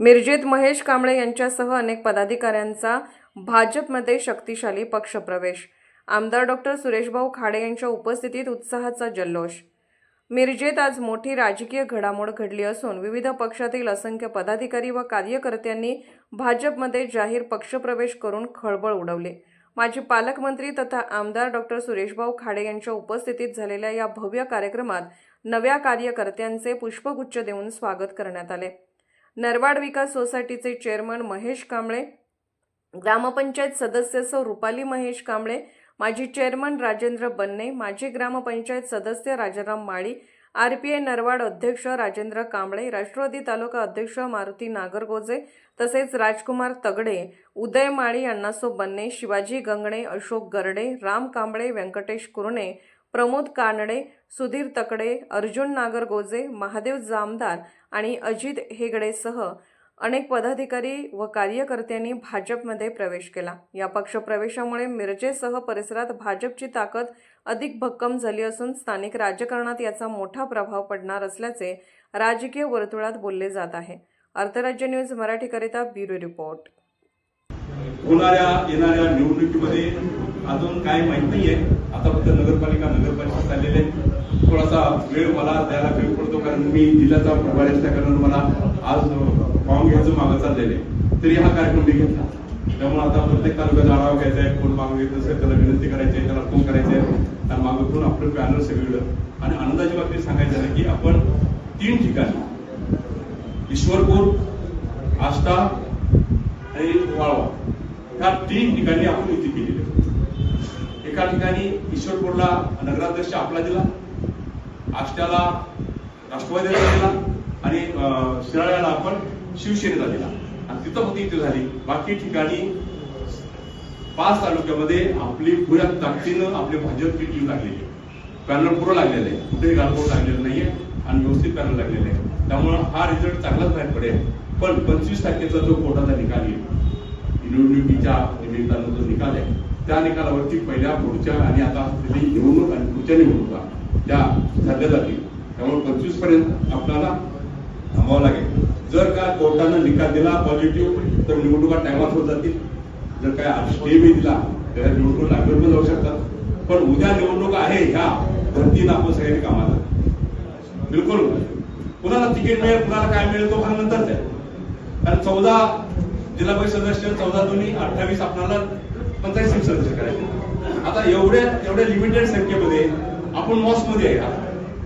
मिरजेत महेश कांबळे यांच्यासह अनेक पदाधिकाऱ्यांचा भाजपमध्ये शक्तिशाली पक्षप्रवेश. आमदार डॉक्टर सुरेशभाऊ खाडे यांच्या उपस्थितीत उत्साहाचा जल्लोष. मिरजेत आज मोठी राजकीय घडामोड घडली असून विविध पक्षातील असंख्य पदाधिकारी व कार्यकर्त्यांनी भाजपमध्ये जाहीर पक्षप्रवेश करून खळबळ उडवली. माजी पालकमंत्री तथा आमदार डॉक्टर सुरेशभाऊ खाडे यांच्या उपस्थितीत झालेल्या या भव्य कार्यक्रमात नव्या कार्यकर्त्यांचे पुष्पगुच्छ देऊन स्वागत करण्यात आले. नरवाड विकास सोसायटीचे चेअरमन महेश कांबळे ग्रामपंचायत सदस्य सौ रुपाली महेश कांबळे माजी चेअरमन राजेंद्र बन्ने माजी ग्रामपंचायत सदस्य Rajaram Mali R P I Narwad अध्यक्ष राजेंद्र कांबळे राष्ट्रवादी तालुका अध्यक्ष मारुती नागरगोजे तसेच राजकुमार तगडे उदय माळी अण्णासो बन्ने शिवाजी गंगणे अशोक गरडे राम कांबळे व्यंकटेश कुरणे प्रमोद कानडे सुधीर तकडे अर्जुन नागरगोजे महादेव जामदार आणि अजित हेगडेसह अनेक पदाधिकारी व कार्यकर्त्यांनी भाजपमध्ये प्रवेश केला. या पक्षप्रवेशामुळे मिरजेसह परिसरात भाजपची ताकद अधिक भक्कम झाली असून स्थानिक राजकारणात याचा मोठा प्रभाव पडणार असल्याचे राजकीय वर्तुळात बोलले जात आहे. अर्थराज्य न्यूज मराठीकरिता ब्युरो रिपोर्ट. होणाऱ्या येणाऱ्या निवडणुकीमध्ये अजून काय माहीत नाहीये. आता फक्त नगरपालिका नगरपालिका चाललेले थोडासा वेळ मला द्यायला वेळ पडतो कारण मी जिल्ह्याचा प्रभारी कारण मला आज फॉर्म घ्यायचं मागं चाललेलं आहे. तरी हा कार्यक्रम मी घेतला. त्यामुळे आता प्रत्येक तालुक्याचा आढावा घ्यायचा आहे कोण मागं घेत असेल त्याला विनंती करायची आहे त्याला फोन करायचे आहे. आणि मागं घेऊन आपलं पॅनल सगळीकडं. आणि आनंदाची बाबतीत सांगायचं आहे की आपण तीन ठिकाणी ईश्वरपूर आष्टा आणि वाळवा ह्या तीन ठिकाणी आपण युती केलेली एका ठिकाणी ईश्वरपूरला नगराध्यक्ष आपला दिला आष्ट्याला राष्ट्रवादीला दिला आणि शिराळ्याला आपण शिवसेनेला दिला. आणि तिथं होती युती झाली. बाकी ठिकाणी पाच तालुक्यामध्ये आपली पुऱ्या ताकदीनं आपली भाजपची टीम लागलेली पॅनल पुरं लागलेलं आहे. कुठेही गालबोट लागलेलं नाहीये आणि व्यवस्थित पॅनल लागलेलं आहे. त्यामुळं हा रिझल्ट चांगलाच बाहेर पडेल. पण पंचवीस तारखेचा जो कोर्टाचा निकाल येईल निवडणुकीच्या निमित्तानं जो निकाल आहे त्या निकालावरती पहिल्या पुढच्या आणि आता निवडणूक आणि पुढच्या निवडणुका त्या झाल्या जातील त्यामुळे पंचवीसपर्यंत आपल्याला थांबावं लागेल. जर का कोर्टानं निकाल दिला पॉझिटिव्ह तर निवडणुका टायमात होत जातील. जर काय स्टे बी दिला तर निवडणूक लागलं पण जाऊ शकतात. पण उद्या निवडणूक आहे ह्या धर्तीनं आपण सगळ्यांनी कामाला बिलकुल कुणाला तिकीट मिळेल कुणाला काय मिळेल तो फार नंतरच आहे. कारण चौदा जिल्हा परिषद सदस्य चौदा दोन्ही अठ्ठावीस आपल्याला पंचायत सदस्य करायचे. आता एवढ्या एवढ्या लिमिटेड संख्येमध्ये आपण मॉसमध्ये आहे. का?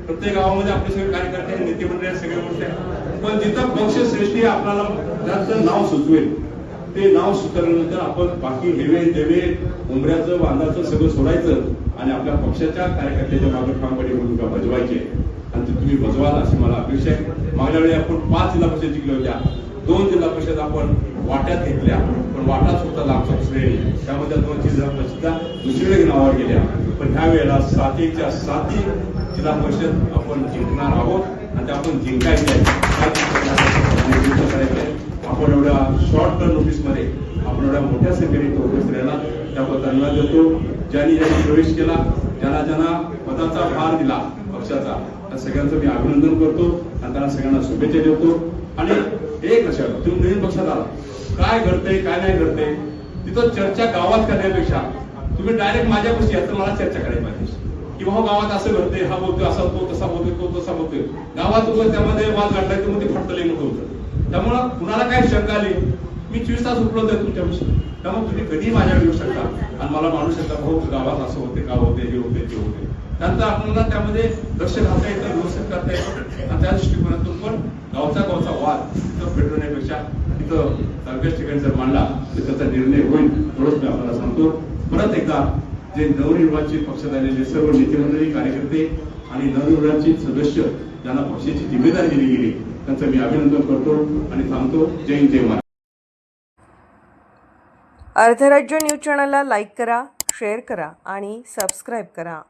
प्रत्येक गावामध्ये आपले सगळे कार्यकर्ते आहेत, नेते मंडळी सगळे गोष्टी आहेत. पण जिथं पक्ष श्रेष्ठी आपल्याला जास्त नाव सुचवेल ते नाव सुचवल्यानंतर आपण बाकी हेवे देवे उमऱ्याचं बांधाचं सगळं सोडायचं आणि आपल्या पक्षाच्या कार्यकर्त्याच्या मागे ठामपणे भूमिका बजवायची आणि ती तुम्ही बजवाल अशी मला अपेक्षा आहे. मागल्या वेळी आपण पाच जिल्हा परिषद जिंकल्या. होत्या दोन जिल्हा परिषद आपण वाट्यात घेतल्या पण वाटाच होता लांबचा श्रेणी. त्यामध्ये दोन जिल्हा परिषदा दुसरीकडे नावावर गेल्या. पण ह्या वेळेला सातीच्या साती जिल्हा परिषद आपण जिंकणार आहोत आणि ते आपण जिंकायचे आपण एवढ्या शॉर्ट टर्म नोटीसमध्ये आपण एवढ्या मोठ्या संख्येने तो उपस्थित राहिला. त्याबद्दल धन्यवाद देतो. ज्यांनी ज्यांनी प्रवेश केला ज्यांना ज्यांना पदाचा भार दिला पक्षाचा त्या सगळ्यांचं मी अभिनंदन करतो आणि त्यांना सगळ्यांना शुभेच्छा देतो. आणि एक लक्षात तुम्ही नवीन पक्षात आला. काय घडतंय काय नाही घडतंय तिथं चर्चा गावात करण्यापेक्षा तुम्ही डायरेक्ट माझ्यापाशी या तर मला चर्चा करायची पाहिजे की बाबा गावात असं घडतंय हा बोलतोय असा तो तसा बोलतोय तो तसा बोलतोय. गावात उभं त्यामध्ये वाद घडलाय तर मग ते फटकले मोठं होतं. त्यामुळं कुणाला काय शंका आली? मी चोवीस तास उपलब्ध आहे तुमच्यापाशी त्यामुळे तुम्ही कधीही माझ्याकडे येऊ शकता. आणि मला मानू शकता भाऊ गावात असं होते का होते हे होते ते होते त्यानंतर आपल्याला त्यामध्ये लक्ष घालता येतं व्यवस्थित करता येतं. आणि त्या दृष्टिकोनातून पण गावचा गावचा वाद तिथं पेटवण्यापेक्षा तिथं सगळ्याच ठिकाणी जर मांडला तर त्याचा निर्णय होईल थोडंच मी आपल्याला सांगतो. परत एकदा जे नवनिर्वाचित पक्षात आलेले सर्व नेतेमंडळी कार्यकर्ते आणि नवनिर्वाचित सदस्य ज्यांना पक्षाची जिम्मेदारी दिली गेली त्यांचं मी अभिनंदन करतो आणि थांबतो जय हिंद जय महाराज न्यूज चॅनलला लाईक करा शेअर करा आणि सबस्क्राईब करा.